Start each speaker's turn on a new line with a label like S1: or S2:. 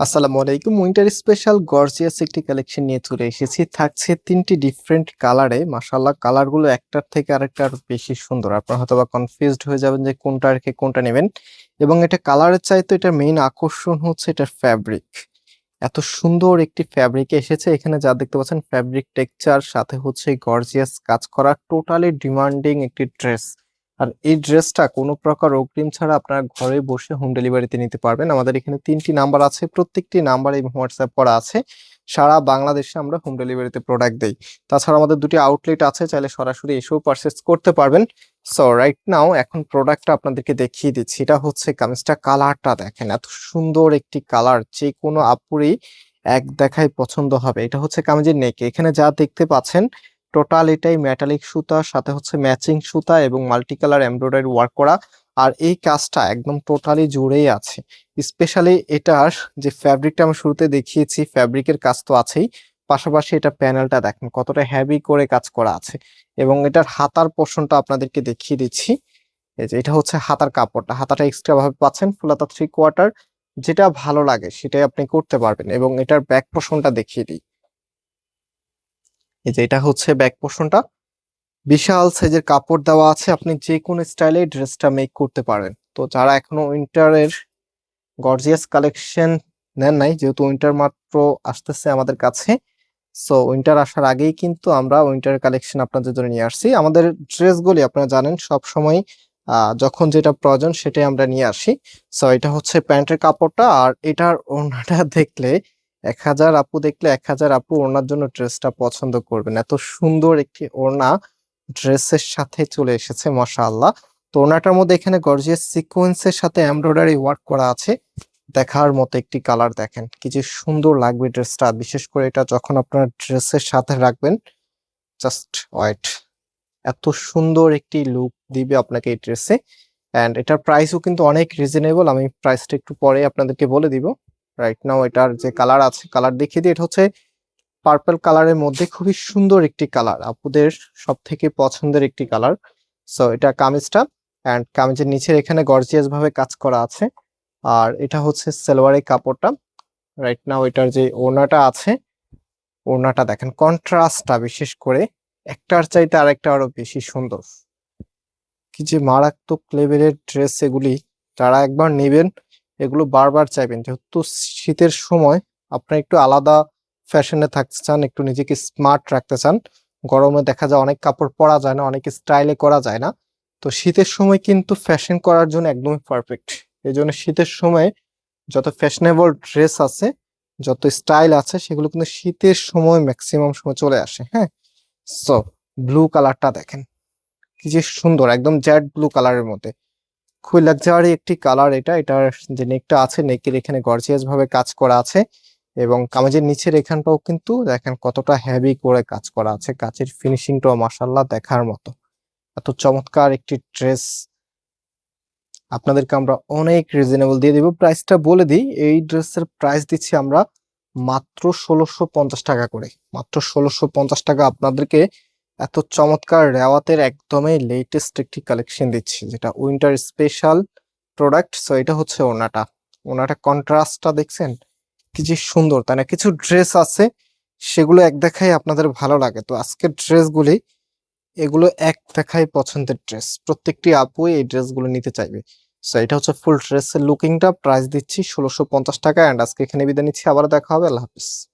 S1: আসসালামু আলাইকুম, winter special gorgeous একটি কালেকশন নিয়ে চলে এসেছি। থাকছে তিনটি ডিফারেন্ট কালারে মাশাল্লাহ কালারগুলো একটার থেকে আরেকটা আরও বেশি সুন্দর। আপনারা হয়তো বা কনফিউজড হয়ে যাবেন যে কোনটা রেখে কোনটা নেবেন। এবং এটা কালারের চাইতে এটা মেইন আকর্ষণ হচ্ছে এটার ফ্যাব্রিক এত সুন্দর একটি ফ্যাব্রিক এসেছে। এখানে যা দেখতে পাচ্ছেন ফ্যাব্রিক টেক্সচার সাথে হচ্ছে গর্জিয়াস কাজ করা টোটালি ডিমান্ডিং একটি ড্রেস আর এই ড্রেসটা কোনো প্রকার অগ্রিম ছাড়া আপনারা ঘরে বসে হোম ডেলিভারিতে নিতে পারবেন। আমাদের এখানে তিনটি নাম্বার আছে, প্রত্যেকটি নাম্বার হোয়াটসঅ্যাপ করা আছে। সারা বাংলাদেশে আমরা হোম ডেলিভারিতে প্রোডাক্ট দেই। তাছাড়া আমাদের দুটি আউটলেট আছে, চাইলে সরাসরি এসেও পারচেস করতে পারবেন। সো রাইট নাও এখন প্রোডাক্টটা আপনাদেরকে দেখিয়ে দিচ্ছি। এটা হচ্ছে কামিজটা কালারটা দেখেন, এত সুন্দর একটি কালার যে কোনো আপুরই এক দেখায় পছন্দ হবে। এটা হচ্ছে কামিজের নেক এখানে যা দেখতে পাচ্ছেন টোটাল এটাই মেটালিক সুতা, সাথে হচ্ছে ম্যাচিং সুতা এবং মাল্টি কালার এমব্রয়ডারি ওয়ার্ক করা। আর এই কাজটা একদম টোটালি জুড়েই আছে। স্পেশালি এটার যে ফ্যাব্রিকটা আমি শুরুতে দেখিয়েছি ফ্যাব্রিকের কাজ তো আছেই। পাশাপাশি এটা প্যানেলটা দেখেন, কতটা হেভি করে কাজ করা আছে। এবং এটার হাতার পোর্শনটা আপনাদেরকে দেখিয়ে দিচ্ছি। এই যে এটা হচ্ছে হাতার কাপড়টা। হাতাটা এক্সট্রা ভাবে পাচ্ছেন, ফুলাতা থ্রি কোয়ার্টার যেটা ভালো লাগে, সেটাই আপনি করতে পারবেন। এবং এটার ব্যাক পোর্শনটা দেখিয়ে দিই। এই যে এটা হচ্ছে ব্যাক পোর্শনটা বিশাল সাইজের কাপড় দেওয়া আছে, আপনি যে কোনো স্টাইলে ড্রেসটা মেক করতে পারেন। তো যারা এখনও উইন্টারের গর্জিয়াস কালেকশন নেন নাই, যেহেতু উইন্টার মাত্র আসতেছে আমাদের কাছে সো উইন্টার আসার আগেই কিন্তু আমরা উইন্টার কালেকশন আপনাদের জন্য নিয়ে আসছি। আমাদের ড্রেসগুলি আপনারা জানেন সব সময় যখন যেটা প্রয়োজন সেটাই আমরা নিয়ে আসি। সো এটা হচ্ছে প্যান্টের কাপড়টা, আর এটার ওড়নাটা দেখলে এক হাজার আপু দেখলে এক হাজার আপু ওড়নার জন্য ড্রেসটা পছন্দ করবেন। এত সুন্দর একটি ওড়না ড্রেসের সাথে চলে এসেছে, মাশাআল্লাহ। তো ওড়নাটার মধ্যে এখানে গর্জিয়াস সিকোয়েন্সের সাথে এমব্রয়ডারি ওয়ার্ক করা আছে। দেখার মতো একটি কালার দেখেন, কি যে সুন্দর লাগবে ড্রেসটা। বিশেষ করে এটা যখন আপনার ড্রেসের সাথে রাখবেন, জাস্ট ওয়াইট এত সুন্দর একটি লুক দিবে আপনাকে এই ড্রেসে। অ্যান্ড এটার প্রাইসও কিন্তু অনেক রিজনেবল। আমি প্রাইসটা একটু পরে আপনাদেরকে বলে দিব। রাইট নাও এটার যে কালার আছে কালার দেখিয়ে দিই, এটা হচ্ছে পার্পল কালারের মধ্যে খুবই সুন্দর একটি কালার আপুদের সব থেকে পছন্দের একটি কালার সো এটা কামিজটা অ্যান্ড কামিজের নিচের এখানে গর্জিয়াস ভাবে কাজ করা আছে। আর এটা হচ্ছে সেলোয়ারের কাপড়টা। রাইট নাও এটার যে ওড়নাটা আছে, ওড়নাটা দেখেন কন্ট্রাস্টটা বিশেষ করে একটার চাইতে আরেকটা আরও বেশি সুন্দর। কি যে মারাত্মক লেভেলের ড্রেস এগুলি, যারা একবার নেবেন এগুলো বারবার চাইবেন। যেহেতু শীতের সময় আপনার একটু আলাদা ফ্যাশনে থাকতে চান, একটু নিজেকে স্মার্ট রাখতে চান, গরমে দেখা যায় অনেক কাপড় পরা যায় না, অনেক স্টাইলে করা যায় না। তো শীতের সময় কিন্তু ফ্যাশন করার জন্য একদমই পারফেক্ট এই জন্য শীতের সময় যত ফ্যাশনেবল ড্রেস আছে, যত স্টাইল আছে, সেগুলো কিন্তু শীতের সময় ম্যাক্সিমাম সময় চলে আসে হ্যাঁ? সো ব্লু কালারটা দেখেন। কি যে সুন্দর, একদম জ্যাড ব্লু কালারের মধ্যে। খুবই লাক্সারি একটি কালার এটা। এটার যে নেকটা আছে নেকের এখানে গর্জিয়াস ভাবে কাজ করা আছে এবং কামিজের নিচের এখানটাও কিন্তু দেখেন কতটা হেভি করে কাজ করা আছে। কাচের ফিনিশিংটাও মাসাল্লাহ দেখার মতো। এত চমৎকার একটি ড্রেস আপনাদেরকে আমরা অনেক রিজনেবল দিয়ে দিব। প্রাইসটা বলে দিই, এই ড্রেসের প্রাইস দিচ্ছি আমরা মাত্র ষোলোশো পঞ্চাশ টাকা করে। মাত্র ষোলোশো পঞ্চাশ টাকা আপনাদেরকে এত চমৎকার রেওয়াতের একদমই লেটেস্ট একটি কালেকশন দিচ্ছি, যেটা উইন্টার স্পেশাল প্রোডাক্ট সো এটা হচ্ছে ওনাটা। ওনাটা কন্ট্রাস্টটা দেখছেন? কি যে সুন্দর, তাই না? কিছু ড্রেস আছে, সেগুলো এক দেখাই আপনাদের ভালো লাগে। তো আজকের ড্রেসগুলি এগুলো এক দেখাই পছন্দের ড্রেস প্রত্যেকটি আপুই এই ড্রেসগুলো নিতে চাইবে। সো এটা হচ্ছে ফুল ড্রেসের লুকিংটা প্রাইস দিচ্ছি ষোলোশো পঞ্চাশ টাকা অ্যান্ড আজকে এখানে বিদায় নিচ্ছি। আবার দেখা হবে। আল্লাহ হাফিজ।